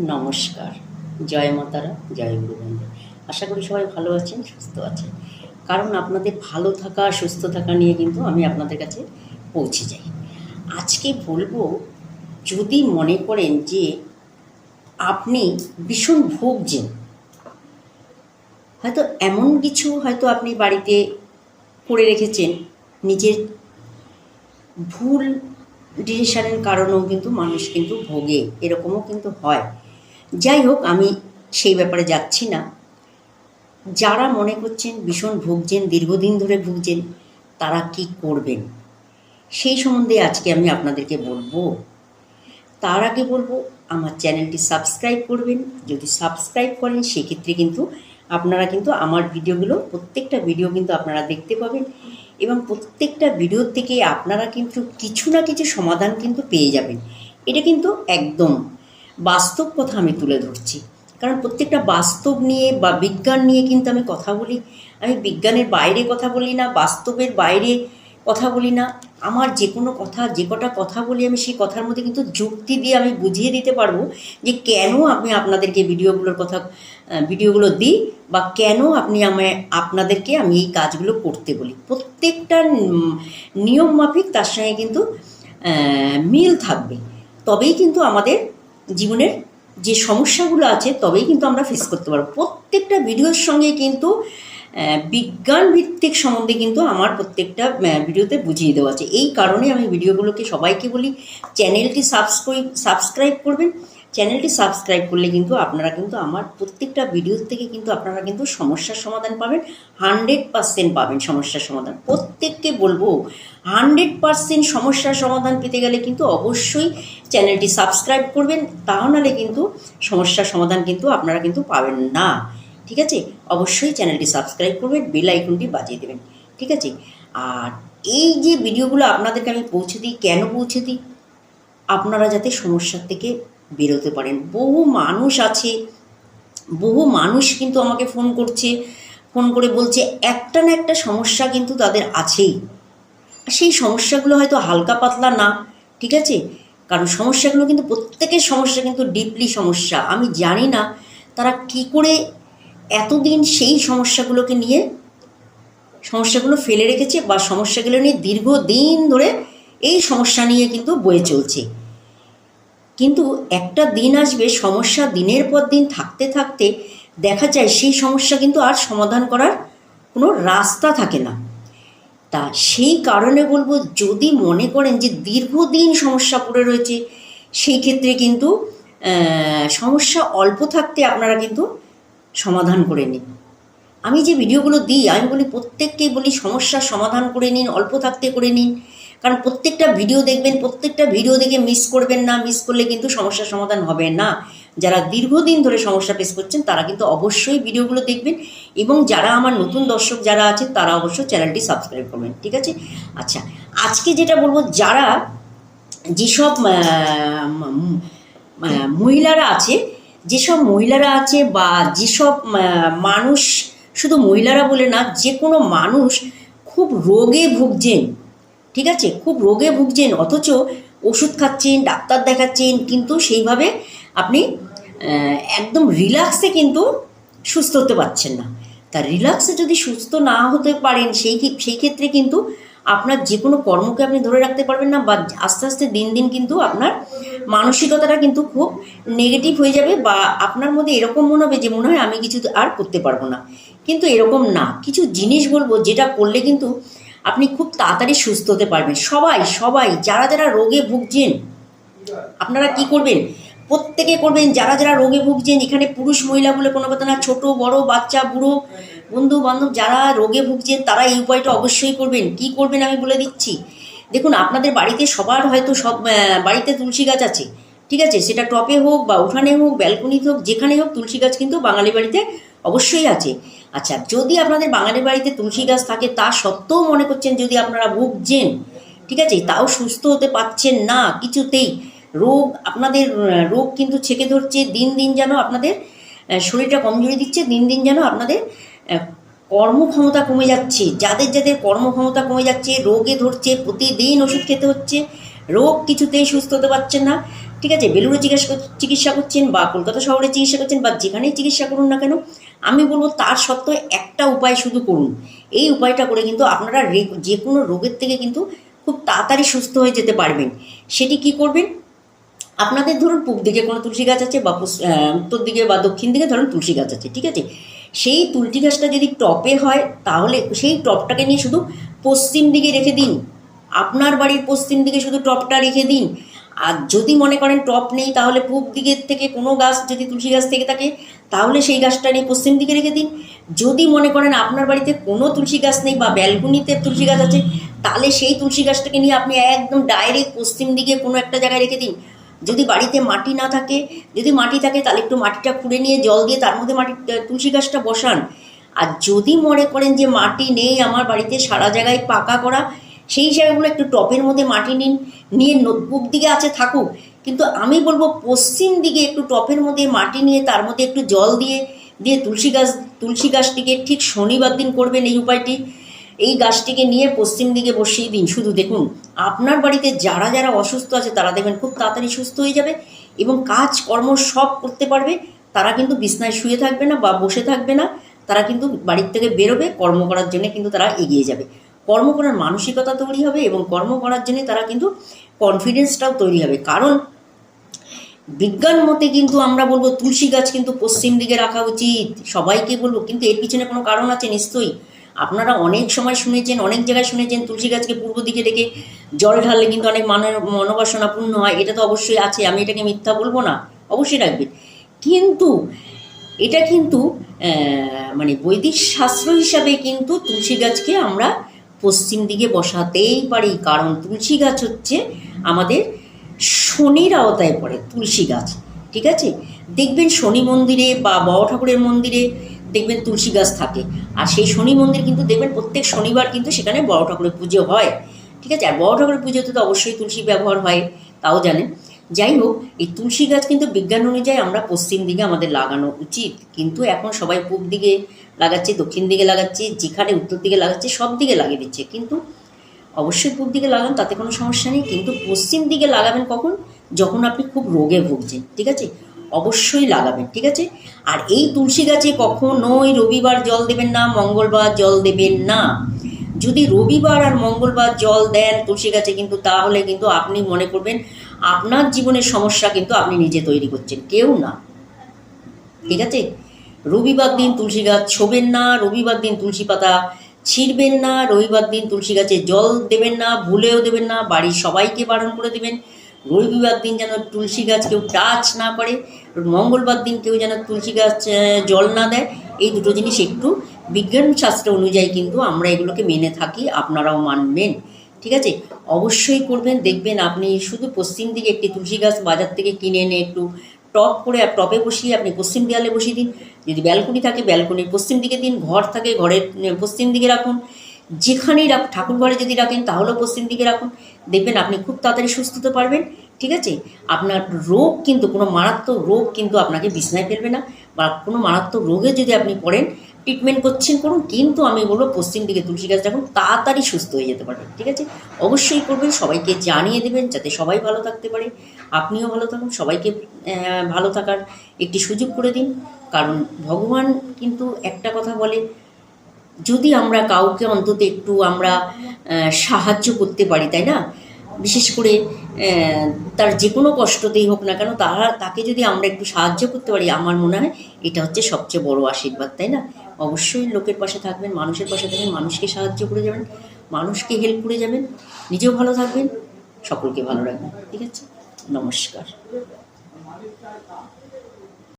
নমস্কার। জয় মাতারা জয় গুরুবন্ধ আশা করি সবাই ভালো আছেন, সুস্থ আছেন। কারণ আপনাদের ভালো থাকা, সুস্থ থাকা নিয়ে কিন্তু আমি আপনাদের কাছে পৌঁছে যাই। আজকে বলব, যদি মনে করেন যে আপনি ভীষণ ভুগছেন, হয়তো এমন কিছু হয়তো আপনি বাড়িতে করে রেখেছেন, নিজের ভুল ডিসিশনের কারণেও কিন্তু মানুষ কিন্তু ভোগে, এরকমও কিন্তু হয়। যাই হোক আমি সেই ব্যাপারে যাচ্ছি না। যারা মনে করছেন ভীষণ ভুগছেন, দীর্ঘদিন ধরে ভুগছেন, তারা কি করবেন? সেই সম্বন্ধে আজকে আমি আপনাদেরকে বলব। তার আগে বলব, আমার চ্যানেলটি সাবস্ক্রাইব করবেন। যদি সাবস্ক্রাইব করেন, সেক্ষেত্রে কিন্তু আপনারা কিন্তু আমার ভিডিওগুলো, প্রত্যেকটা ভিডিও কিন্তু আপনারা দেখতে পাবেন এবং প্রত্যেকটা ভিডিও থেকে আপনারা কিন্তু কিছু না কিছু সমাধান কিন্তু পেয়ে যাবেন। এটা কিন্তু একদম বাস্তব কথা আমি তুলে ধরছি। কারণ প্রত্যেকটা বাস্তব নিয়ে বা বিজ্ঞান নিয়ে কিন্তু আমি কথা বলি। আমি বিজ্ঞানের বাইরে কথা বলি না, বাস্তবের বাইরে কথা বলি না। আমার যে কোনো কথা, যে কটা কথা বলি আমি, সেই কথার মধ্যে কিন্তু যুক্তি দিয়ে আমি বুঝিয়ে দিতে পারব যে কেন আমি আপনাদেরকে ভিডিওগুলোর কথা ভিডিওগুলো দিই বা কেন আপনি আমায়, আপনাদেরকে আমি এই কাজগুলো করতে বলি। প্রত্যেকটা নিয়ম মাফিক তার সঙ্গে কিন্তু মিল থাকবে। তবেই কিন্তু আমাদের জীবনের যে সমস্যাগুলো আছে, তবেই কিন্তু আমরা ফেস করতে পারব। প্রত্যেকটা ভিডিওর সঙ্গে কিন্তু বিজ্ঞান ভিত্তিক সম্বন্ধে কিন্তু আমার প্রত্যেকটা ভিডিওতে বুঝিয়ে দেওয়া আছে। এই কারণে আমি ভিডিওগুলোকে সবাইকে বলি, চ্যানেলটি সাবস্ক্রাইব সাবস্ক্রাইব করবেন। চ্যানেলটি সাবস্ক্রাইব করলে কিন্তু আপনারা কিন্তু আমার প্রত্যেকটা ভিডিও থেকে কিন্তু আপনারা কিন্তু সমস্যার সমাধান পাবেন হান্ড্রেড পার্সেন্ট পাবেন সমস্যার সমাধান। প্রত্যেককে বলব হান্ড্রেড পার্সেন্ট সমস্যার সমাধান পেতে গেলে কিন্তু অবশ্যই চ্যানেলটি সাবস্ক্রাইব করবেন তা নাহলে কিন্তু সমস্যার সমাধান কিন্তু আপনারা কিন্তু পাবেন না। ঠিক আছে? অবশ্যই চ্যানেলটি সাবস্ক্রাইব করবেন বেল আইকনটি বাজিয়ে দেবেন। ঠিক আছে? আর এই যে ভিডিওগুলো আপনাদেরকে আমি পৌঁছে দিই, কেন পৌঁছে দিই? আপনারা যাতে সমস্যার থেকে বেরোতে পারেন। বহু মানুষ আছে, বহু মানুষ কিন্তু আমাকে ফোন করছে, ফোন করে বলছে, একটা না একটা সমস্যা কিন্তু তাদের আছেই। সেই সমস্যাগুলো হয়তো হালকা পাতলা না, ঠিক আছে? কারণ সমস্যাগুলো কিন্তু প্রত্যেকের সমস্যা কিন্তু ডিপলি সমস্যা। আমি জানি না তারা কি করে এতদিন সেই সমস্যাগুলোকে নিয়ে, সমস্যাগুলো ফেলে রেখেছে বা সমস্যাগুলো নিয়ে দীর্ঘদিন ধরে এই সমস্যা নিয়ে কিন্তু বয়ে চলছে। কিন্তু একটা দিন আসবে, সমস্যা দিনের পর দিন থাকতে থাকতে দেখা যায় সেই সমস্যা কিন্তু আর সমাধান করার কোনো রাস্তা থাকে না। তা সেই কারণে বলব, যদি মনে করেন যে দীর্ঘদিন সমস্যা পড়ে রয়েছে, সেই ক্ষেত্রে কিন্তু সমস্যা অল্প থাকতে আপনারা কিন্তু সমাধান করে নিন। আমি যে ভিডিওগুলো দিই, আমি বলি প্রত্যেককেই বলি সমস্যার সমাধান করে নিন, অল্প থাকতে করে নিন। কারণ প্রত্যেকটা ভিডিও দেখবেন, প্রত্যেকটা ভিডিও দেখে মিস করবেন না মিস করলে কিন্তু সমস্যার সমাধান হবে না। যারা দীর্ঘদিন ধরে সমস্যা ফেস করছেন, তারা কিন্তু অবশ্যই ভিডিওগুলো দেখবেন এবং যারা আমার নতুন দর্শক যারা আছে, তারা অবশ্যই চ্যানেলটি সাবস্ক্রাইব করবেন, ঠিক আছে? আচ্ছা আজকে যেটা বলব, যারা যেসব মহিলারা আছে, যেসব মহিলারা আছে বা যেসব মানুষ, শুধু মহিলারা বলে না যে কোনো মানুষ খুব রোগে ভুগছেন ঠিক আছে? খুব রোগে ভুগছেন, অথচ ওষুধ খাচ্ছেন, ডাক্তার দেখাচ্ছেন, কিন্তু সেইভাবে আপনি একদম রিল্যাক্সে কিন্তু সুস্থ হতে পারছেন না। তা রিল্যাক্সে যদি সুস্থ না হতে পারেন, সেই সেই ক্ষেত্রে কিন্তু আপনার যে কোনো কর্মকে আপনি ধরে রাখতে পারবেন না বা আস্তে আস্তে দিন দিন কিন্তু আপনার মানসিকতাটা কিন্তু খুব নেগেটিভ হয়ে যাবে বা আপনার মধ্যে এরকম মনে হবে যে, মনে হয় আমি কিছু আর করতে পারব না। কিন্তু এরকম না। কিছু জিনিস বলব যেটা করলে কিন্তু আপনি খুব তাড়াতাড়ি সুস্থ হতে পারবেন। সবাই সবাই, যারা যারা রোগে ভুগছেন, আপনারা কি করবেন? প্রত্যেকে করবেন, যারা যারা রোগে ভুগছেন, এখানে পুরুষ, মহিলা বলে কোনো কথা না, ছোট, বড়, বাচ্চা, বুড়ো, বন্ধু, বান্ধব, যারা রোগে ভুগছেন, তারা এই উপায়টা অবশ্যই করবেন। কি করবেন আমি বলে দিচ্ছি? দেখুন, আপনাদের বাড়িতে সবার হয়তো সব বাড়িতে তুলসী গাছ আছে, ঠিক আছে? সেটা টপে হোক বা উঠানে হোক, ব্যালকনিতে হোক, যেখানে হোক, তুলসী গাছ কিন্তু বাঙালি বাড়িতে অবশ্যই আছে। আচ্ছা যদি আপনাদের বাঙালি বাড়িতে তুলসী গাছ থাকে, তা সত্ত্বেও মনে করছেন যদি আপনারা ভুগছেন, ঠিক আছে? তাও সুস্থ হতে পারছেন না, কিছুতেই। রোগ আপনাদের রোগ কিন্তু ছেকে ধরছে, দিন দিন যেন আপনাদের শরীরটা কমজোরি দিচ্ছে, দিন দিন যেন আপনাদের কর্মক্ষমতা কমে যাচ্ছে। যাদের যাদের কর্মক্ষমতা কমে যাচ্ছে, রোগে ধরছে, প্রতিদিন ওষুধ খেতে হচ্ছে, রোগ কিছুতেই সুস্থ হতে পারছেন না, ঠিক আছে? বেলুড়ে কর- চিকিৎসা করছেন বা কলকাতা শহরে চিকিৎসা করছেন বা যেখানেই চিকিৎসা করুন না কেন আমি বলব তার সত্ত্বেও একটা উপায় শুধু করুন। এই উপায়টা করে কিন্তু আপনারা যে কোনো রোগের থেকে কিন্তু খুব তাড়াতাড়ি সুস্থ হয়ে যেতে পারবেন। সেটি কি করবেন? আপনাদের ধরুন পূব দিকে কোনো তুলসী গাছ আছে বা উত্তর দিকে বা দক্ষিণ দিকে ধরুন তুলসী গাছ আছে, ঠিক আছে? সেই তুলসী গাছটা যদি টপে হয়, তাহলে সেই টপটাকে নিয়ে শুধু পশ্চিম দিকে রেখে দিন। আপনার বাড়ির পশ্চিম দিকে শুধু টপটা রেখে দিন। আর যদি মনে করেন টপ নেই, তাহলে পূব দিকের থেকে কোনো গাছ যদি তুলসী গাছ থেকে থাকে, তাহলে সেই গাছটা নিয়ে পশ্চিম দিকে রেখে দিন। যদি মনে করেন আপনার বাড়িতে কোনো তুলসী গাছ নেই বা ব্যালকনিতে তুলসী গাছ আছে, তাহলে সেই তুলসী গাছটাকে নিয়ে আপনি একদম ডাইরেক্ট পশ্চিম দিকে কোনো একটা জায়গায় রেখে দিন। যদি বাড়িতে মাটি না থাকে, যদি মাটি থাকে, তাহলে একটু মাটিটা খুঁড়ে নিয়ে জল দিয়ে তার মধ্যে মাটি তুলসী গাছটা বসান। আর যদি মনে করেন যে মাটি নেই আমার বাড়িতে, সারা জায়গায় পাকা করা সেই জায়গাগুলো একটু টপের মধ্যে মাটি নিন, নিয়ে ন- পূব দিকে আছে থাকুক। কিন্তু আমি বলব পশ্চিম দিকে একটু টপের মধ্যে মাটি নিয়ে, তার মধ্যে একটু জল দিয়ে দিয়ে তুলসী গাছ, তুলসী গাছটিকে ঠিক শনিবার দিন করবেন এই উপায়টি। এই গাছটিকে নিয়ে পশ্চিম দিকে বসিয়ে দিন। শুধু দেখুন, আপনার বাড়িতে যারা যারা অসুস্থ আছে, তারা দেখবেন খুব তাড়াতাড়ি সুস্থ হয়ে যাবে এবং কাজ কর্ম সব করতে পারবে। তারা কিন্তু বিছনায় শুয়ে থাকবে না বা বসে থাকবে না। তারা কিন্তু বাড়ির থেকে বেরোবে, কর্ম করার জন্য কিন্তু তারা এগিয়ে যাবে। কর্ম করার মানসিকতা তৈরি হবে এবং কর্ম করার জন্য তারা কিন্তু কনফিডেন্সটাও তৈরি হবে। কারণ বিজ্ঞান মতে কিন্তু আমরা বলব তুলসী গাছ কিন্তু পশ্চিম দিকে রাখা উচিত, সবাইকে বলব। কিন্তু এর পিছনে কোনো কারণ আছে? নিশ্চয়ই। আপনারা অনেক সময় শুনেছেন, অনেক জায়গায় শুনেছেন তুলসী গাছকে পূর্ব দিকে রেখে জল ঢাললে কিন্তু অনেক মানের মনোবাসনা পূর্ণ হয়। এটা তো অবশ্যই আছে, আমি এটাকে মিথ্যা বলব না। অবশ্যই রাখবে। কিন্তু এটা কিন্তু মানে বৈদিক শাস্ত্র হিসাবে কিন্তু তুলসী গাছকে আমরা পশ্চিম দিকে বসাতেই পারি কারণ তুলসী গাছ হচ্ছে আমাদের শনির আওতায় পড়ে, তুলসী গাছ, ঠিক আছে? দেখবেন শনি মন্দিরে বা বড় ঠাকুরের মন্দিরে দেখবেন তুলসী গাছ থাকে, আর সেই শনি মন্দির কিন্তু দেখবেন প্রত্যেক শনিবার কিন্তু সেখানে বড় ঠাকুরের পুজো হয়, ঠিক আছে? আর বড় ঠাকুরের পুজোতে তো অবশ্যই তুলসী ব্যবহার হয়, তাও জানেন। যাই হোক এই তুলসী গাছ কিন্তু বিজ্ঞান অনুযায়ী আমরা পশ্চিম দিকে আমাদের লাগানো উচিত। কিন্তু এখন সবাই পূব দিকে লাগাচ্ছে, দক্ষিণ দিকে লাগাচ্ছে, যেখানে উত্তর দিকে লাগাচ্ছে, সব দিকে লাগিয়ে দিচ্ছে। কিন্তু অবশ্যই পূব দিকে লাগান, তাতে কোনো সমস্যা নেই। কিন্তু পশ্চিম দিকে লাগাবেন কখন? যখন আপনি খুব রোগে ভুগছেন, ঠিক আছে? অবশ্যই লাগাবেন, ঠিক আছে? আর এই তুলসী গাছে কখনোই রবিবার জল দেবেন না, মঙ্গলবার জল দেবেন না। যদি রবিবার আর মঙ্গলবার জল দেন তুলসী গাছে, কিন্তু তাহলে কিন্তু আপনি মনে করবেন আপনার জীবনের সমস্যা কিন্তু আপনি নিজে তৈরি করছেন, কেউ না। ঠিক আছে? রবিবার দিন তুলসী গাছ ছোবেন না, রবিবার দিন তুলসী পাতা ছিঁড়বেন না, রবিবার দিন তুলসী গাছে জল দেবেন না, ভুলেও দেবেন না, বাড়ির সবাইকে বারণ করে দেবেন। রবিবার দিন যেন তুলসী গাছ কেউ টাচ না করে, মঙ্গলবার দিন কেউ যেন তুলসী গাছ জল না দেয়, এই দুটো জিনিস একটু বিজ্ঞান শাস্ত্র অনুযায়ী কিন্তু আমরা এগুলোকে মেনে থাকি, আপনারাও মানবেন। ঠিক আছে? অবশ্যই করবেন, দেখবেন আপনি শুধু পশ্চিম দিকে একটি তুলসী গাছ বাজার থেকে কিনে এনে একটু টপ করে টপে বসিয়ে আপনি পশ্চিম দেয়ালে বসিয়ে দিন। যদি ব্যালকনি থাকে, ব্যালকনির পশ্চিম দিকে দিন, ঘর থাকে, ঘরের পশ্চিম দিকে রাখুন। যেখানেই রাখ ঠাকুর ঘরে যদি রাখেন, তাহলেও পশ্চিম দিকে রাখুন। দেখবেন আপনি খুব তাড়াতাড়ি সুস্থ হতে পারবেন, ঠিক আছে? আপনার রোগ কিন্তু, কোনো মারাত্মক রোগ কিন্তু আপনাকে বিছনায় ফেলবে না বা কোনো মারাত্মক রোগে যদি আপনি পড়েন ট্রিটমেন্ট করছেন করুন, কিন্তু আমি বলব পশ্চিম দিকে তুলসী গাছ রাখুন, তাড়াতাড়ি সুস্থ হয়ে যেতে পারবেন, ঠিক আছে? অবশ্যই করবেন, সবাইকে জানিয়ে দেবেন যাতে সবাই ভালো থাকতে পারে, আপনিও ভালো থাকুন, সবাইকে ভালো থাকার একটি সুযোগ করে দিন, কারণ ভগবান কিন্তু একটা কথা বলে, যদি আমরা কাউকে অন্তত একটু আমরা সাহায্য করতে পারি, তাই না? বিশেষ করে তার যে কোনো কষ্টতেই হোক না কেন তারা তাকে যদি আমরা একটু সাহায্য করতে পারি, আমার মনে হয় এটা হচ্ছে সবচেয়ে বড় আশীর্বাদ, তাই না? অবশ্যই লোকের পাশে থাকবেন, মানুষের পাশে থাকবেন, মানুষকে সাহায্য করে যাবেন, মানুষকে হেল্প করে যাবেন, নিজেও ভালো থাকবেন, সকলকে ভালো রাখবেন। ঠিক আছে? নমস্কার।